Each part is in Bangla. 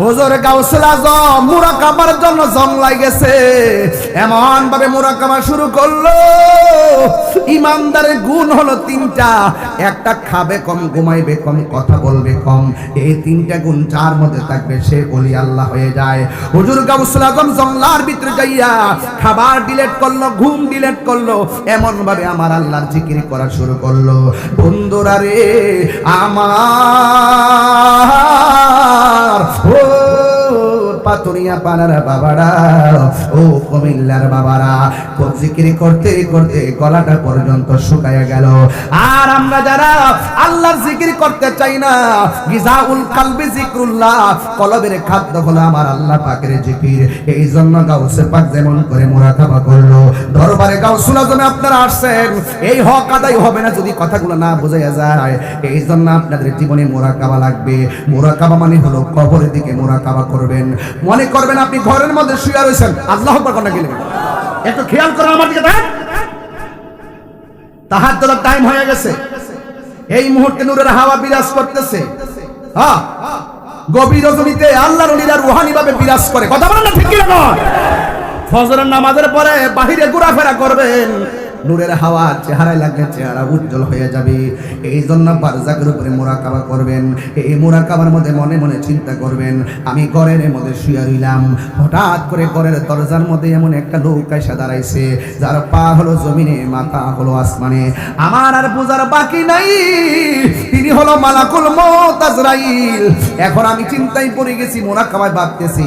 হুজুর গাউসুল আজম মুরাকাবার জন্য জংলাই গেছে এমন ভাবে মুরাকাবা শুরু করল। ইমানদারের গুণ হলো তিনটা। একটা খাবে কম, ঘুমাইবে কম, কথা বলবে কম। এই তিনটা গুণ যার মধ্যে থাকবে সে ওলি আল্লাহ হয়ে যায়। হুজুর গাউসুল আজম জংলার ভিতরে যাইয়া খাবার ডিলেট করল, ঘুম ডিলেট করল। এমন ভাবে আমার আল্লাহর জিকির করা শুরু করল। বন্ধুরা রে, আমার ও পাতুরিয়া পাড়ার বাবারা, ও কুমিল্লার বাবারা জিকিরি করতে করতে গলাটা পর্যন্ত শুকায় গেল। আর আমরা যারা আল্লাহর জিকির করতে চাই না, গিজাউল কালবি জিকরুল্লাহ, কলবের খাদ্য হলো আমার আল্লাহ পাকের জিকির। এই জন্য গাউসে পাক যেমন করে মুরাকাবা করল। দরবারে গাউসুল আজমে আপনারা আসছেন। এই হক আদায় হবে না যদি কথাগুলো না বোঝা যায়। এই জন্য আপনাদের জীবনে মোরাকাবা লাগবে। মোরাকাবা মানে হলো কবরের দিকে মোরাকাবা করবেন। মনে করবেন আপনি ঘরের মধ্যে শুয়ে রয়েছেন। আল্লাহ একটু খেয়াল করেন আমার দিকে তাহার তোলার টাইম হয়ে গেছে। এই মুহূর্তে নূরের হাওয়া বিরাজ করতেছে। গভীর রজনীতে আল্লাহর রুহানি ভাবে বিরাজ করে। কথা বলেন না ঠিক ফজরের নামাজের পরে বাহিরে ঘোরাফেরা করবেন। নূরের হাওয়া, চেহারায় লাগলে চেহারা উজ্জ্বল হয়ে যাবে। এই জন্য বারজাকের উপরে মোরাকাবা করবেন। এই মোরাকাবার মধ্যে মনে মনে চিন্তা করবেন, আমি ঘরের মধ্যে শুয়ে রইলাম। হঠাৎ করে ঘরের দরজার মধ্যে এমন একটা লোক এসে দাঁড়াইছে, যার পা হলো জমিনে, মাথা হলো আসমানে। আমার আর পূজার বাকি নাই, তিনি হলো মালাকুল মত আজরাইল। এখন আমি চিন্তায় পড়ে গেছি, মোরাকাবায় ভাবতেছি,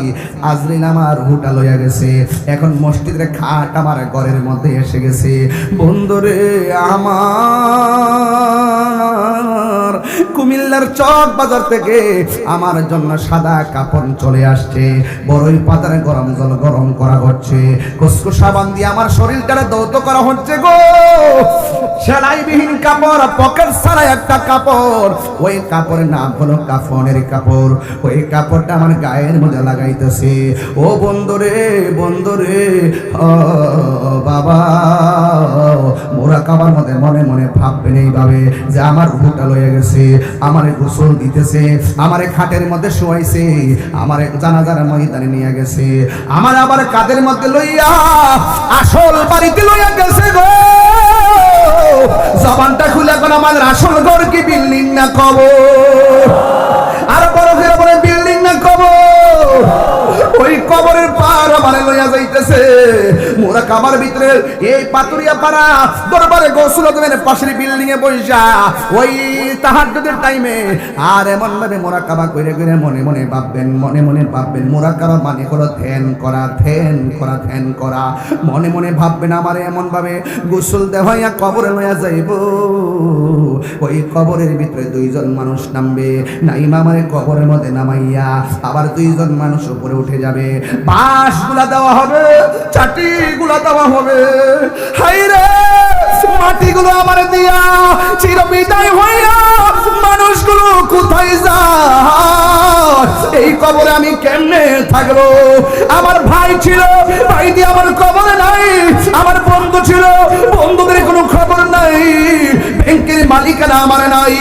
আজরাইল আমার হুটা লইয়া গেছে। এখন মসজিদের খাট আমার ঘরের মধ্যে এসে গেছে। বন্ধুরে আমার, কুমিল্লার চক বাজার থেকে আমার জন্য সাদা কাপড় চলে আসছে। বড়ই পাতার গরম জল গরম করা হচ্ছে। কুসকু সাবান দিয়ে আমার শরীরটা দৌত করা হচ্ছে গো। সেলাইবিহীন কাপড় পকেট ছাড়া একটা কাপড়। ওই কাপড়ের নাম হলো কাফনের কাপড়। ওই কাপড়টা আমার গায়ের মধ্যে লাগাইতেছে। ও বন্ধুরে বন্ধুরে বাবা, মোরা কাবার মধ্যে মনে মনে ভাববে ভাববেন এইভাবে যে আমার রুটা লয়ে গেছে, আমারে গোসল দিতেছে, আমারে খাটের মধ্যে শোয়াইছে, আমারে জানাজার ময়দানে নিয়ে গেছে। আমার আবার কাদের মধ্যে লইয়া আসল বাড়িতে লইয়া গেছে গো? জবানটা খুলে এখন আমাদের আসল ঘর কি বিল্ডিং না কব? আর বড় করে বলে বিল্ডিং না কব? ওই কবরের পার আমার লইয়া যাইতেছে। মোরা কাবার ভিতরে এই পাতুরিয়া পাড়া দরবারে গোসল দেবেন, পাশের বিল্ডিং এ বইসা ওই তাহাজ্জুদের টাইমে আর এমন ভাবে মোরা কাবা কইরে কইরে মনে মনে ভাববেন, মনে মনে ভাববেন, মোরা কাবা মানে হলো ধ্যান করা ধ্যান করা ধ্যান করা। মনে মনে ভাববেন আমার এমন ভাবে গোসল দেওয়াইয়া কবরে লইয়া যাইব। ওই কবরের ভিতরে দুইজন মানুষ নামবে, নাইমা আমারে কবরের মধ্যে নামাইয়া আবার দুইজন মানুষ উপরে উঠে যাবে। বাঁশগুলা দেওয়া হবে চাটি গুলা দেওয়া হবে। হাই মাটিগুলো আমার দিয়া চিরবিদায় হইয়া মানুষগুলো কোথায় যায়? এই কবরে আমি কেমনে থাকল আমার ভাই ছিল ভাই দিয়ে আমার কবরে নাই, আমার বন্ধু ছিল, বন্ধুদের মালিকানা আমার নাই।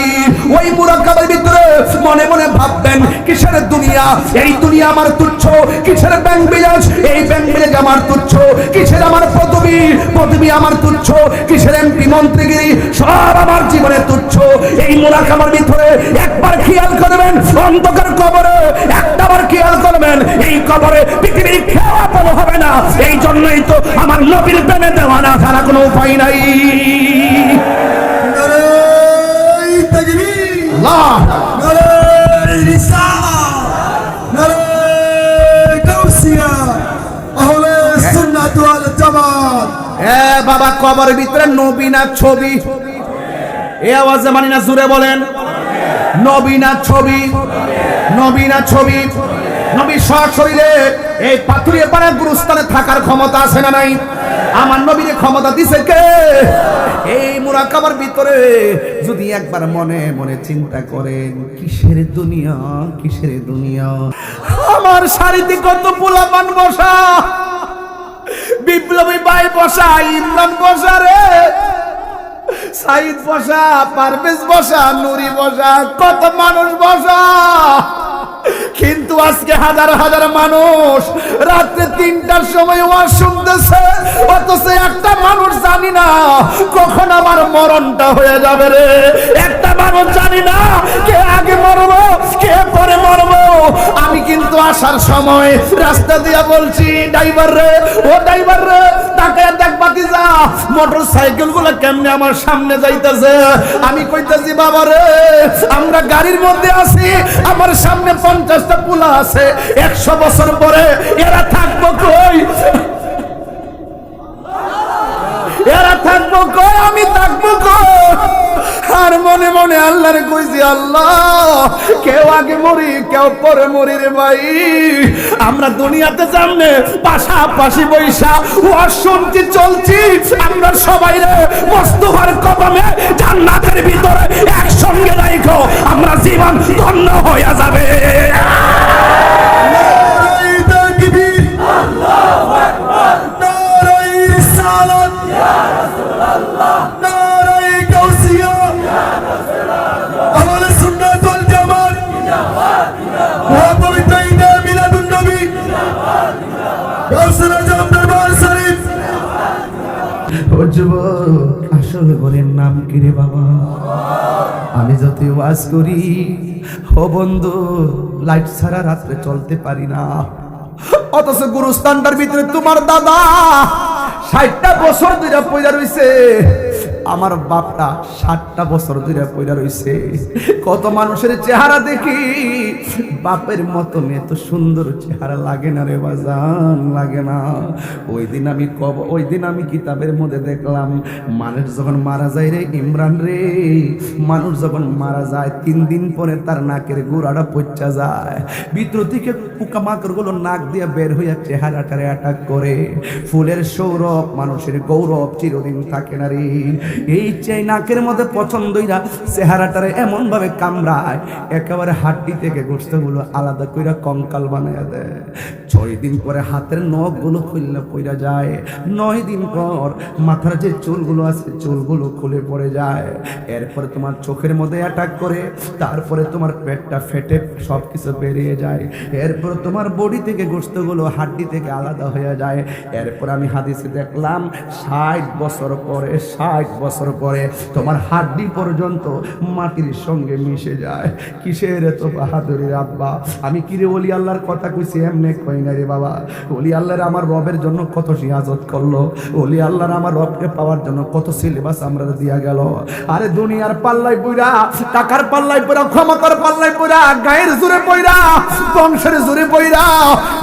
ওই মুরাক্কাবের ভিতরে মনে মনে ভাববেন, কিসের দুনিয়া? এই দুনিয়া আমার তুচ্ছ। কিসের ব্যাংক বিলাস এই ব্যাংক বিলাস আমার তুচ্ছ। কিসের আমার পদবি? পদবি আমার তুচ্ছ। কিসের এমপি, মন্ত্রীগিরি? সব আমার জীবনে তুচ্ছ। এই মুরাকাবার ভিতরে একবার খেয়াল করবেন, অন্ধকার কবরে একটাবার খেয়াল করবেন, এই কবরে পৃথিবীর খেয়া হবে না। এই জন্যই তো আমার নবীর প্রেমে দেওয়া না ছাড়া কোনো উপায় নাই নারাই তাকবীর আল্লাহ নারাই রিসালাত নারাই গাউসিয়া আহলে সুন্নাত ওয়াল জামাত এ বাবা, কবরের ভিতরে নবী না ছবি? এ আওয়াজে মানি না জুড়ে বলেন। নবী না ছবি? নবী না ছবি? নবী সশরীরে এই পাথুরিয়া পাড়া গুরুস্থানে থাকার ক্ষমতা আছে না নাই? আমার নবীর ক্ষমতা দিছে কে? এই মুরাকাবার ভিতরে যদি একবার মনে মনে চিন্তা করেন, কিসের দুনিয়া কিসের দুনিয়া? আমার শাড়িতে কত পোলাপান বসা, বিপ্লবী ভাই বসা, ইমরান বসা রে। সাইদ বসা, পারভেজ বসা, নুরি বসা, কত মানুষ বসা। কিন্তু আজকে হাজার হাজার মানুষ রাত্রে তিনটার সময় ওয়াজ শুনতেছে, অথচ একটা মানুষ জানি না কখন আমার মরণটা হয়ে যাবে রে। একটা মানুষ জানি না কে আগে মরবো, কে পরে মরবো। আমি কিন্তু আসার সময় রাস্তা দিয়া বলছি, ড্রাইভার রে, ও ড্রাইভার রে, তাকে দেখ বাতি যা। মোটর সাইকেলগুলো কেমনে আমার সামনে যাইতেছে? আমি কইতেছি, বাবা রে, আমরা গাড়ির মধ্যে আছি, আমার সামনে পঞ্চাশটা পুলা আছে, একশো বছর পরে এরা থাকব কই? এরা থাকব কই? আমি থাকব কই? আর মনে মনে আল্লাহরে কইছি আল্লাহ, কেউ আগে মরি, কেউ পরে মরি রে ভাই। আমরা দুনিয়াতে সামনে পাশাপাশি বৈশা ও শুনছি চলছি। আমরা সবাই রে মস্তফার কদমে জান্নাতের ভিতরে একসঙ্গে রাইখো। আমরা জীবন ধন্য হইয়া যাবে। ও আসল বলেন নাম কি রে বাবা? আমি যত ওয়াজ করি, ও বন্ধু, লাইট ছাড়া রাত্রে চলতে পারি না। অথচ গুরুস্থানটার ভিতরে তোমার দাদা ষাটটা বছর দুইটা পয়লা রইছে আমার বাপটা ষাটটা বছর ধরে পয়লা রইছে। কত মানুষের চেহারা দেখি, বাপের মতন এত সুন্দর চেহারা লাগে না রে বাজান, লাগে না। ওই দিন আমি কব, ওই দিন আমি কিতাবের মধ্যে দেখলাম, মানুষ যখন মারা যায় রে ইমরান রে, মানুষ যখন মারা যায়, তিন দিন পরে তার নাকের গোড়াটা পচা যায়। ভিতর থেকে পোকামাকড়গুলো নাক দিয়ে বের হইয়া চেহারাটারে অ্যাটাক করে। ফুলের সৌরভ, মানুষের গৌরব চিরদিন থাকে না রে। এই চাই নাকের মধ্যে পছন্দইরা চেহারাটারে এমন ভাবে কামড়ায়, একেবারে হাড্ডি থেকে গোস্তগুলো আলাদা কইরা কঙ্কাল বানায় দেয়। ছয় দিন পরে হাতের নখগুলো খুললে পইরা যায়, নয় দিন পর মাথার যে চুলগুলো আছে, চুলগুলো খুলে পড়ে যায়। এরপরে তোমার চোখের মধ্যে অ্যাটাক করে, তারপরে তোমার পেটটা ফেটে সব কিছু বেরিয়ে যায়। এরপর তোমার বডি থেকে গোস্তগুলো হাড্ডি থেকে আলাদা হয়ে যায়। এরপর আমি হাদিসে দেখলাম, ষাট বছর পরে, ষাট বছর পরে তোমার হাড্ডি পর্যন্ত মাটির সঙ্গে মিশে যায়। কিসের এত বাহাদুরির আব্বা? আমি কিরে ওলি আল্লাহর কথা কইছি? এমনি কই না রে বাবা? ওলি আল্লাহর আমার রবের জন্য কত সিয়াজত করল। ওলি আল্লাহর আমার রবকে পাওয়ার জন্য কত সিলেবাস আমরা দিয়া গেল। আরে দুনিয়ার পাল্লাই পইরা, টাকার পাল্লাই পইরা, ক্ষমতার পাল্লাই পইরা, গায়ের জোরে পইরা, বংশের জোরে পইরা,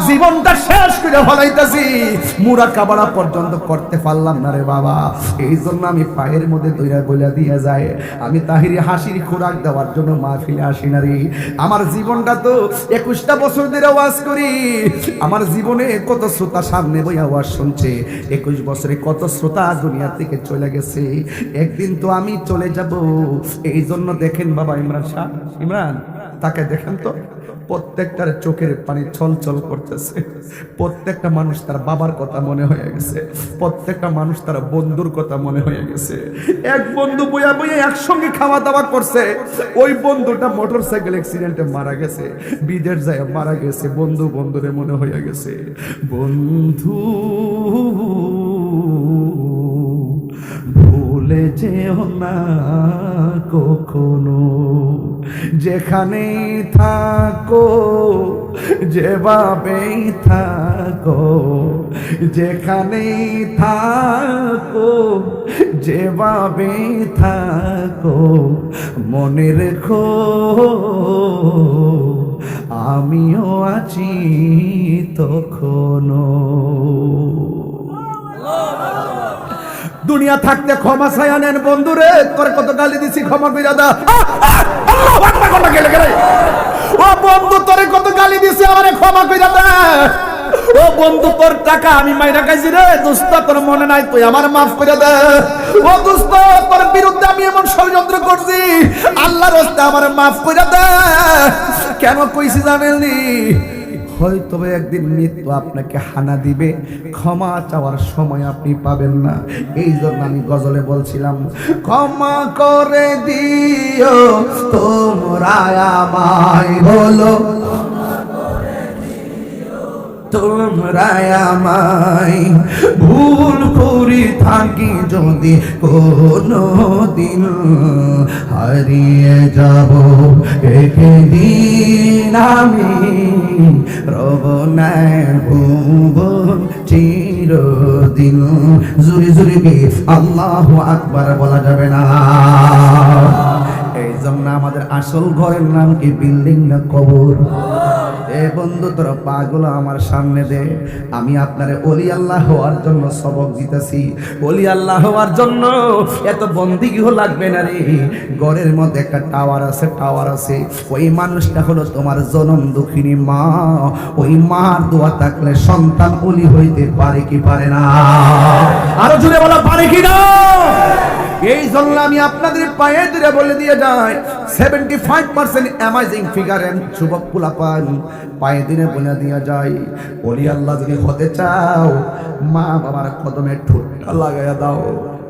জীবনটা শেষ করে ফলাইতাছি। মুরা কাবাড়া পর্যন্ত করতে পারলাম না রে বাবা। এই জন্য আমি পায়ের মধ্যে দইরা বইলা দিয়ে যায়। আমি তাহিরি হাসির খোরাক দেওয়ার জন্য মাহফিলে আসি না রে। আমার জীবনটা তো একুশটা বছর ধরে ওয়াজ করি। আমার জীবনে কত শ্রোতা সামনে বইয়া ওয়াজ শুনছে। একুশ বছরে কত শ্রোতা দুনিয়া থেকে চলে গেছে। একদিন তো আমি চলে যাব। এই জন্য দেখেন বাবা ইমরান শাহ। ইমরান, তাকে দেখেন তো। প্রত্যেকটার চোখের পানি ছলছল করতেছে। প্রত্যেকটা মানুষ তার বাবার কথা মনে হয়ে গেছে। প্রত্যেকটা মানুষ তার বন্ধুর কথা মনে হয়ে গেছে। এক বন্ধু বইয়া বইয়া একসঙ্গে খাওয়া দাওয়া করছে। ওই বন্ধুটা মোটর সাইকেল অ্যাক্সিডেন্টে মারা গেছে। বিদেশ যায় মারা গেছে। বন্ধু বন্ধুরে মনে হয়ে গেছে। বন্ধু, ভুলে যেও না কখনো। যেখানেই থাকো, যেভাবেই থাকো, যেখানেই থাকো, যেভাবেই থাকো, মনে রেখো, আমিও আছি তখনো দুনিয়া থাকতে ক্ষমা ছায়া নেন বন্ধুরে, তোর কত গালি দিছি, ক্ষমা কইরা কোনটা গেলে গেলে ও বন্ধু, তোরে কত গালি দিছে, আমারে ক্ষমা কইরা দে। ও বন্ধু, তোর টাকা আমি মাইরা খাইছি রে। দোস্ত, তোর মনে নাই, তুই আমার মাফ করে দে। ও দোস্ত, তোর বিরুদ্ধে আমি এমন ষড়যন্ত্র করছি। আল্লাহর রাস্তে আমার মাফ করে দে। কেন কইছি জানেননি? হয়তো একদিন মৃত্যু আপনাকে হানা দিবে। ক্ষমা চাওয়ার সময় আপনি পাবেন না। এই জন্য আমি গজলে বলছিলাম, ক্ষমা করে দিও তোমরা আমায় বলো। তোমরা আমায় ভুল করি থাকি যদি কোনো দিন হারিয়ে যাব একে দিন আমি রব ভুবন চিরদিন। জুরি জুরি গে আল্লাহ আকবার বলা যাবে না। এই জন্য আমাদের আসল ঘরের নাম কি? বিল্ডিং না কবর? এ বন্ধু, তোর পাগুলো আমার সামনে দে। আমি আপনারে অলি আল্লাহ হওয়ার জন্য সবক দিতেছি। অলি আল্লাহ হওয়ার জন্য এত বন্দিগিও লাগবে না রে। ঘরের মধ্যে একটা টাওয়ার আছে টাওয়ার আছে। ওই মানুষটা হলো তোমার জনম দুঃখিনী মা। ওই মার দোয়া থাকলে সন্তান অলি হইতে পারে কি পারে না? আরও জুড়ে বলা, পারে কি না? এই জন্য আমি আপনাদের পায়ে ধরে বলে দিয়ে যাই। Seventy five percent amazing figure যুবক পান পায়ে দিনে বলে দিয়ে যাই। বলি, আল্লাহ যদি হতে চাও, মা বাবার কদমে ঠোঁটটা লাগাইয়া দাও।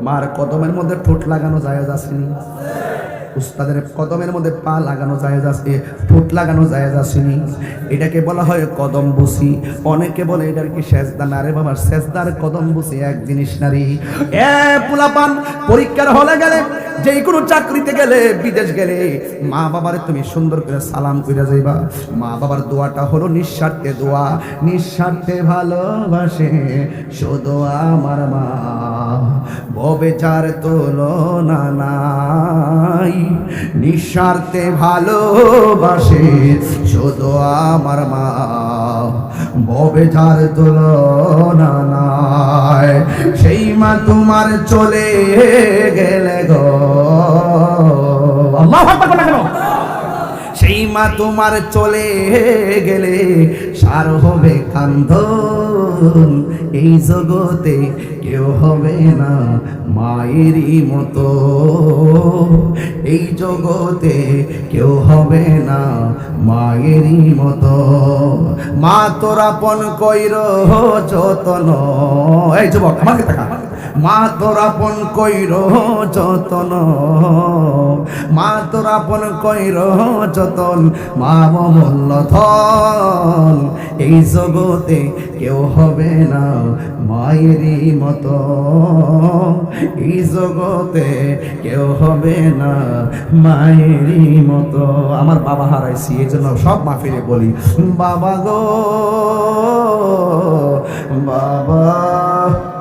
মার কদমের মধ্যে ঠোঁট লাগানো যায় আসেনি। উস্তাদের কদমের মধ্যে পা লাগানো যায় আছে ফুট লাগানো যায় আসেনি। এটাকে বলা হয় কদম বুসি। অনেকে বলে এটার কি সেজদা না। রে বাবা, সেজদার কদম বুসি এক জিনিস নারী। এ পোলাপান, পরীক্ষার হলে গেলে যে কোনো চাকরিতে গেলে, বিদেশ গেলে, মা বাবারে তুমি সুন্দর করে সালাম করে যাইবা। মা বাবার দোয়াটা হলো নিঃস্বার্থে দোয়া। নিঃস্বার্থে ভালোবাসে শুধু আমার মা। ববে চার তুলনা নাই। নিঃস্বার্থে ভালোবাসে শুধু আমার মা। ববে চার তুলনা সেই মা তোমার চলে গেলে গো। সেই মা তোমার চলে গেলে সার হবে কান্দন এই জগতে কেউ হবে না মায়েরই মতো। এই জগতে কেউ হবে না মায়েরই মতো। মা তোরা পন কইর, যতন। এই যুবক আমাকে। মা তোরা পন কইর যতন। মা তোরা পন কইর যতন। মা মূল্য ধন। এই জগতে কেউ হবে না মায়েরই মতো। এই জগতে কেউ হবে না মায়েরই মতো। আমার বাবা হারাইছি, এই জন্য সব মাফিরে বলি। বাবা গো, বাবা।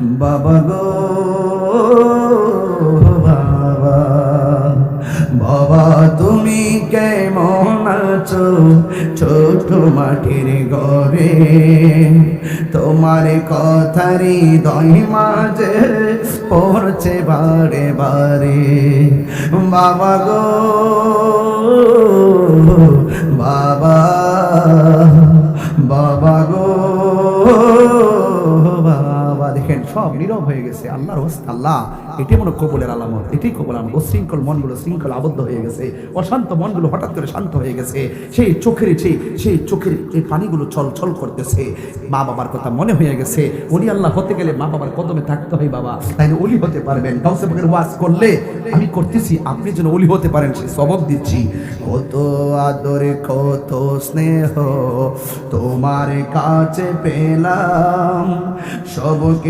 বাবা গো, বাবা। বাবা, তুমি কেমন আছো? ছোট মাটির ঘরে। তোমার কথারি দই মাঝে পড়ছে বারে বারে। বাবা গো, বাবা। বাবা গো দেখেন, সব নীরব হয়ে গেছে। আল্লাহর আল্লাহ, এটি মনে কবলের আলামত, এটি কবুল আলামত। শৃঙ্খল মনগুলো শৃঙ্খল আবদ্ধ হয়ে গেছে। অশান্ত মনগুলো হঠাৎ করে শান্ত হয়ে গেছে। সেই চোখের, সেই সেই চোখের এই পানিগুলো ছল ছল করতেছে। মা বাবার কথা মনে হয়ে গেছে। উনি আল্লাহ হতে গেলে মা বাবার কদমে থাকতে হয় বাবা। তাইলে অলি হতে পারবেন। পাকের ওয়াজ করলে আমি করতেছি, আপনি যেন অলি হতে পারেন, সে সবক দিচ্ছি। কত আদরে, কত স্নেহ তোমার কাছে পেলাম। সব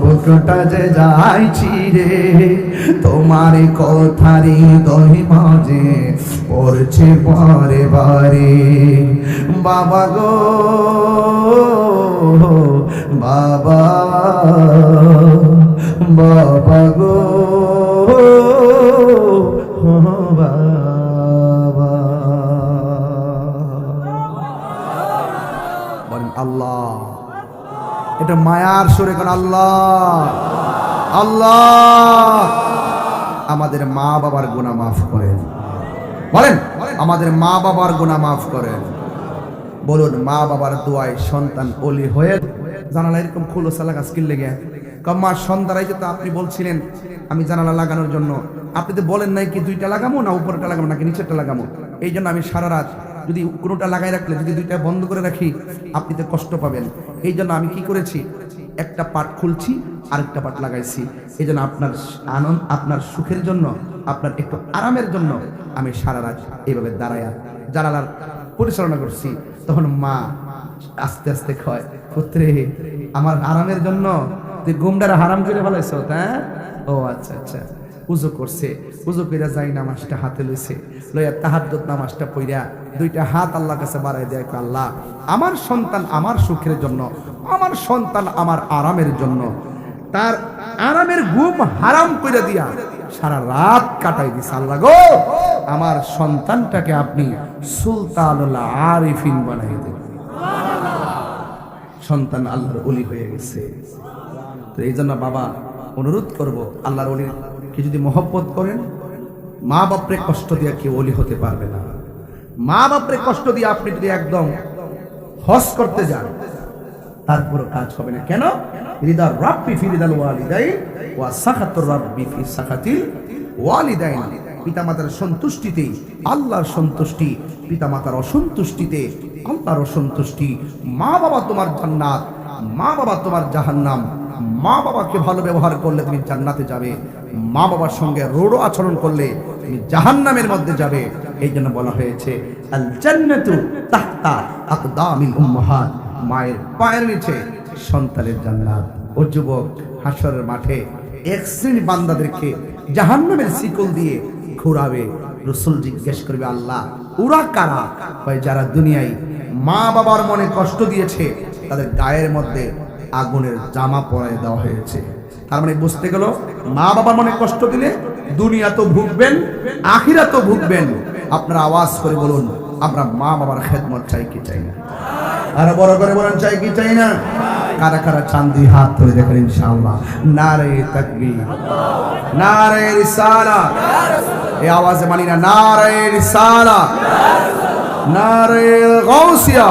বুকটা যে যাইছি রে, তোমার কথারি দহি মাঝে পড়ছে পরে বারে। বাবা গো, বাবা বাবা গো, বাবা। আল্লাহ। এটা মায়ার সরে কোন আল্লাহ। আল্লাহ। আমাদের মা বাবার গুণা মাফ করেন। বলেন, আমাদের মা বাবার গুণা মাফ করেন। বলুন, মা বাবার দোয়ায় সন্তান অলি হয়ে জানালা এরকম খুলো সালা গাছ কিনলে গে মা সন্তানাই তো আপনি বলছিলেন, আমি জানালা লাগানোর জন্য। আপনি তো বলেন নাই কি দুইটা লাগামো না উপরটা লাগাবো নাকি নিচেরটা লাগাবো এই জন্য আমি সারা রাত যদি কোনোটা লাগাই রাখলে, যদি দুইটা বন্ধ করে রাখি, আপনি তো কষ্ট পাবেন। এই জন্য আমি কি করেছি? একটা পাট খুলছি, আরেকটা পাট লাগাইছি। এই জন্য আপনার আনন্দ, আপনার সুখের জন্য, আপনার একটু আরামের জন্য আমি সারা রাত এইভাবে দাঁড়ায়া জানালার পরিচালনা করছি। তখন মা আস্তে আস্তে কয়, পুত্রে, আমার আরামের জন্য তুই গুমডারে হারাম করে ফেলাইছ হ্যাঁ? ও আচ্ছা আচ্ছা। পুজো করছে। পুজো কইরা যাই নামাজটা হাতে লইছে। লইয়া তাহাজ্জুদ নামাজটা পইরা দুইটা হাত আল্লাহর কাছে বাড়াই দেয় আল্লাহ, আমার সন্তান আমার সুখের জন্য, আমার সন্তান আমার আরামের জন্য, তার আরামের ঘুম হারাম কইরা দিয়া সারা রাত কাটাই দিছে। আল্লাহ গো, আমার সন্তানটাকে আপনি সুলতানুল আরিফিন বানাই দেন। সন্তান আল্লাহর অলি হয়ে গেছে। তো এই জন্য বাবা, অনুরোধ করব, আল্লাহর অলিকে যদি মহব্বত করেন, মা বাপরে কষ্ট দিয়ে কেউ অলি হতে পারবে না। মা বাপরে কষ্ট দিয়ে আপনি যদি একদম হস করতে যান, তারপরও কাজ হবে না। কেন? ওয়া পিতামাতার সন্তুষ্টিতে, আল্লাহর সন্তুষ্টি, পিতামাতার অসন্তুষ্টিতে অসন্তুষ্টি। মা বাবা তোমার মা তোমার জাহান্নাম। মা বাবাকে ভালো ব্যবহার করলে তুমি জান্নাতে যাবে। মা বাবার সঙ্গে রোড়ো আচরণ করলে তুমি জাহান্নামের মধ্যে যাবে। এই জন্য বলা হয়েছে মায়ের পায়ের নিচে সন্তানের জান্নাত। ও যুবক, হাসরের মাঠে এক শ্রেণি বান্দাদেরকে জাহান্নামের শিকল দিয়ে ঘোরাবে। রসুল জিজ্ঞেস করবে, আল্লাহ, ওরা কারা? হয়, যারা দুনিয়ায় মা বাবার মনে কষ্ট দিয়েছে, তাদের গায়ের মধ্যে আগুনের জামা পরায় দেওয়া হয়েছে। তার মানে বুঝতে গেল মা বাবার মনে কষ্ট দিলে দুনিয়া তো ভুগবেন আখিরা তো ভুগবেন। আপনারা আওয়াজ করে বলুন, আমরা মা বাবার খেদমত চাই কি চাই না? আর বড় করে বলেন, চাই কি চাই না? কারা কারা চান্দি হাত ধরে দেখেন ইনশাআল্লাহ। নারে তাকবীর, নারে রিসালা। এই আওয়াজে মানি না নারে রিসালা। নারে গাউসিয়া।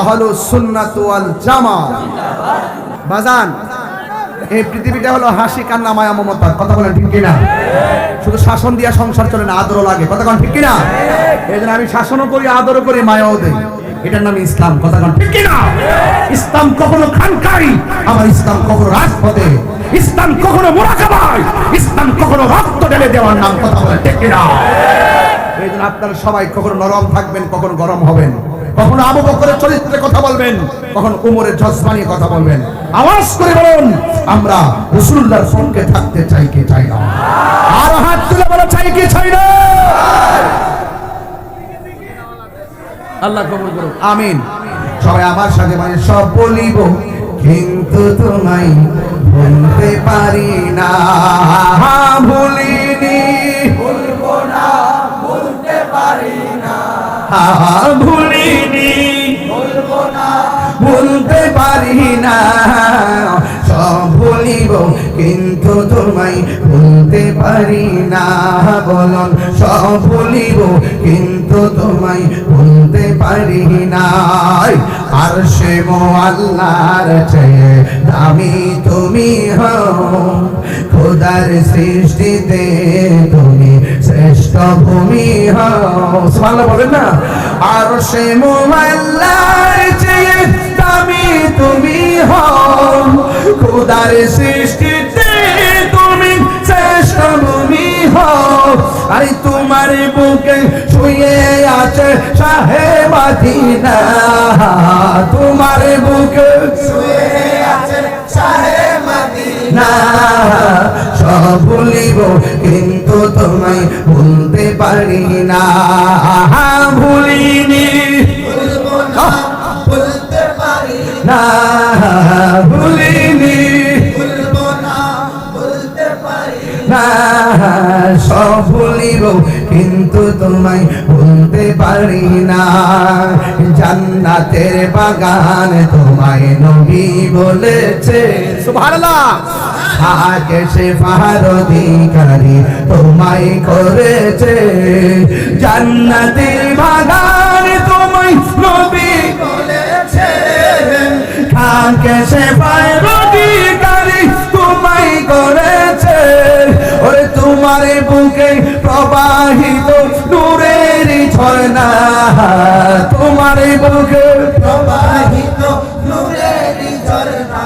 আহলু সুন্নাত ওয়াল জামা। বাজান, এই পৃথিবীটা হলো হাসি, কান্না, মায়া মমতার কথা বলেন ঠিক কিনা? শুধু শাসন দিয়া সংসার চলে না, আদরও লাগে। কথা কন ঠিক কিনা? এই জন্য আমি শাসনও করি, আদরও করি, মায়াও দেই। এটার নাম ইসলাম। কথা কন ঠিক কিনা? ইসলাম কখনো খানকাই আমার ইসলাম কখনো রাজপথে। ইসলাম কখনো মোরাকাবাই, ইসলাম কখনো রক্ত ঢেলে দেওয়ার নাম। কথা বলেন ঠিক কিনা? এই জন্য আপনারা সবাই কখনো নরম থাকবেন, কখনো গরম হবেন। কখনো আবু বকরের চরিত্রে কথা বলবেন, কখনো উমরের জজবা কথা বলবেন। আওয়াজ করে বলুন, আমরা রসুল্লাহর সঙ্গে থাকতে চাই কি চাই না? আর হাত তুলে বলা, চাই কি চাই না? আল্লাহ কবুল করুন আমিন। সবাই আমার সাথে মানে সব বলিব, কিন্তু তোমায় বলতে পারি না। ভুলিনি। ভুলবো না বলতে পারি না ভুলিনি। বলতে পারি না। সব ভুলিব, কিন্তু তোমায় ভুলতে পারি না। বলন, সব ভুলিব, কিন্তু তোমায় ভুলতে পারি না। আর সে আল্লাহর চেয়ে দামি তুমি হও। খোদার সৃষ্টিতে তুমি শ্রেষ্ঠ ভূমি হও বলেন না? আর সে মো আল্লাহর চেয়ে দামি তুমি হও। খোদার সৃষ্টিতে তুমি শ্রেষ্ঠ ভূমি হও। আরে তোমার বুকে শুয়ে আছে শাহে মাদিনা। তোমার বুকে শুয়ে আছে শাহে মাদিনা সব ভুলিব কিন্তু তোমায় ভুলতে পারি না। ভুলিনি। পারি না। ভুলিনি। না পারি না। ভুলিব কিন্তু তোমায় ভুলতে পারি না। জান্নাতের বাগান তোমায় নবী বলেছে। আগে সে পাহাড় অধিকারী তোমায় করেছে। জান্নাতের বাগান তোমায় নবী বলেছে। আগে সে পাহাড় অধিকারী করেছে। ওরে তোমার বুকে প্রবাহিত নূরের ঝর্ণা তোমার বুকে প্রবাহিত নূরের ঝরনা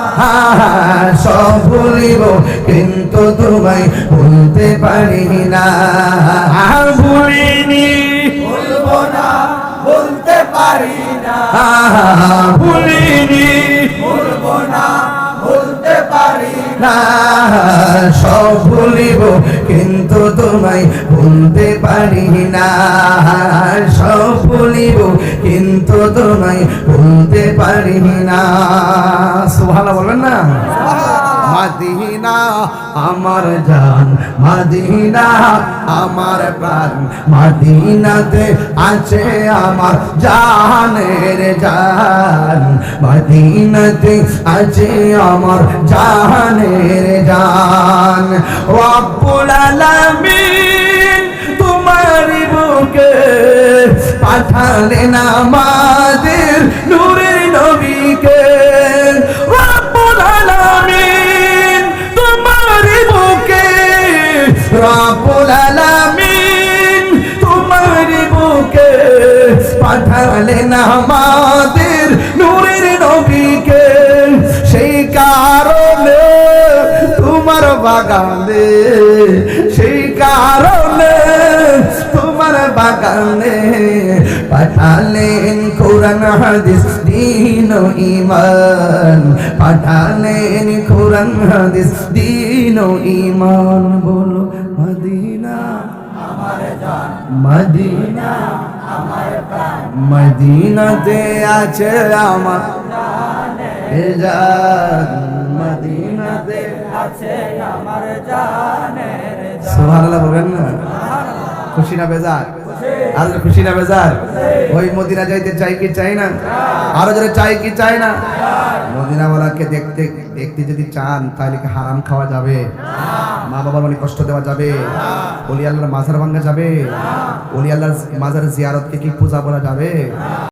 সব ভুলিব কিন্তু তোমায় ভুলতে পারি না। ভুলিনি বলব না বলতে পারি না। ভুলিনি বলব না। না, সব ভুলিব, কিন্তু তোমায় ভুলতে পারি না। সব ভুলিব, কিন্তু তোমায় ভুলতে পারি না। সুহানা বলেন না? মাদিনা, আমার জান মাদিনা, আমার প্রাণ মাদিনাতে আছে আমার জানের জান। মাদিনাতে আছে আমার জানের জান। রব্বুল আলামিন তোমার বুকে পাঠালেন আমাদের নূরের নবীকে। পাঠালেন আমাদের নূরের নবীকে সেই কারণে তোমার বাগানে সেই কারণে তোমার বাগানে পাঠালেন কোরআন হাদিস দিন ইমান পাঠালেন কোরআন হাদিস দিন ইমান বলো মদিনা। মদিনা। মদিনাতে আছে আমার মদিনাতে আছে আমার জানের সুবহানাল্লাহ বলেন না খুশি না বেজার আর খুশি না বেজার? ওই মদিনা যাইতে চাই কি চাই না? আরও যারা চাই কি চাই না? মদিনাওয়ালাকে দেখতে দেখতে যদি চান, তাহলে কি হারাম খাওয়া যাবে? মা বাবার মানে কষ্ট দেওয়া যাবে। অলি আল্লাহর মাজার ভাঙ্গা যাবে। অলি আল্লাহর মাজার জিয়ারতকে কি পূজা বলা যাবে?